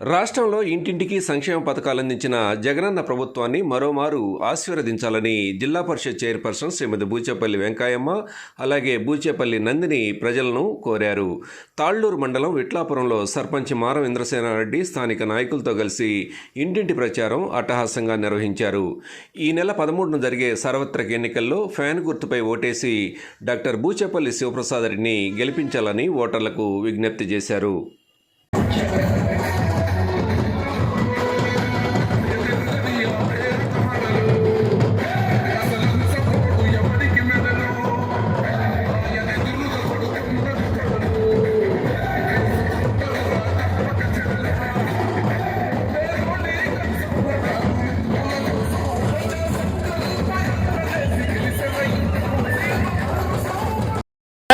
రాష్ట్రంలో ఇంటింటికి సంక్షేమ పథకాలు అందించిన జగనన్న ప్రభుత్వాన్ని మరోమారు ఆశీర్వదించాలని జిల్లా పరిషత్ చైర్పర్సన్ శ్రీమతి బూచేపల్లి వెంకాయమ్మ అలాగే బూచేపల్లి నందిని ప్రజలను కోరారు. తాళ్ళూరు మండలం విట్లాపురంలో సర్పంచ్ మారం ఇంద్రసేనారెడ్డి స్థానిక నాయకులతో కలిసి ఇంటింటి ప్రచారం అట్టహాసంగా నిర్వహించారు. ఈ నెల పదమూడున జరిగే సార్వత్రిక ఎన్నికల్లో ఫ్యాన్ గుర్తుపై ఓటేసి డాక్టర్ బూచేపల్లి శివప్రసాద్ రెడ్డిని గెలిపించాలని ఓటర్లకు విజ్ఞప్తి చేశారు.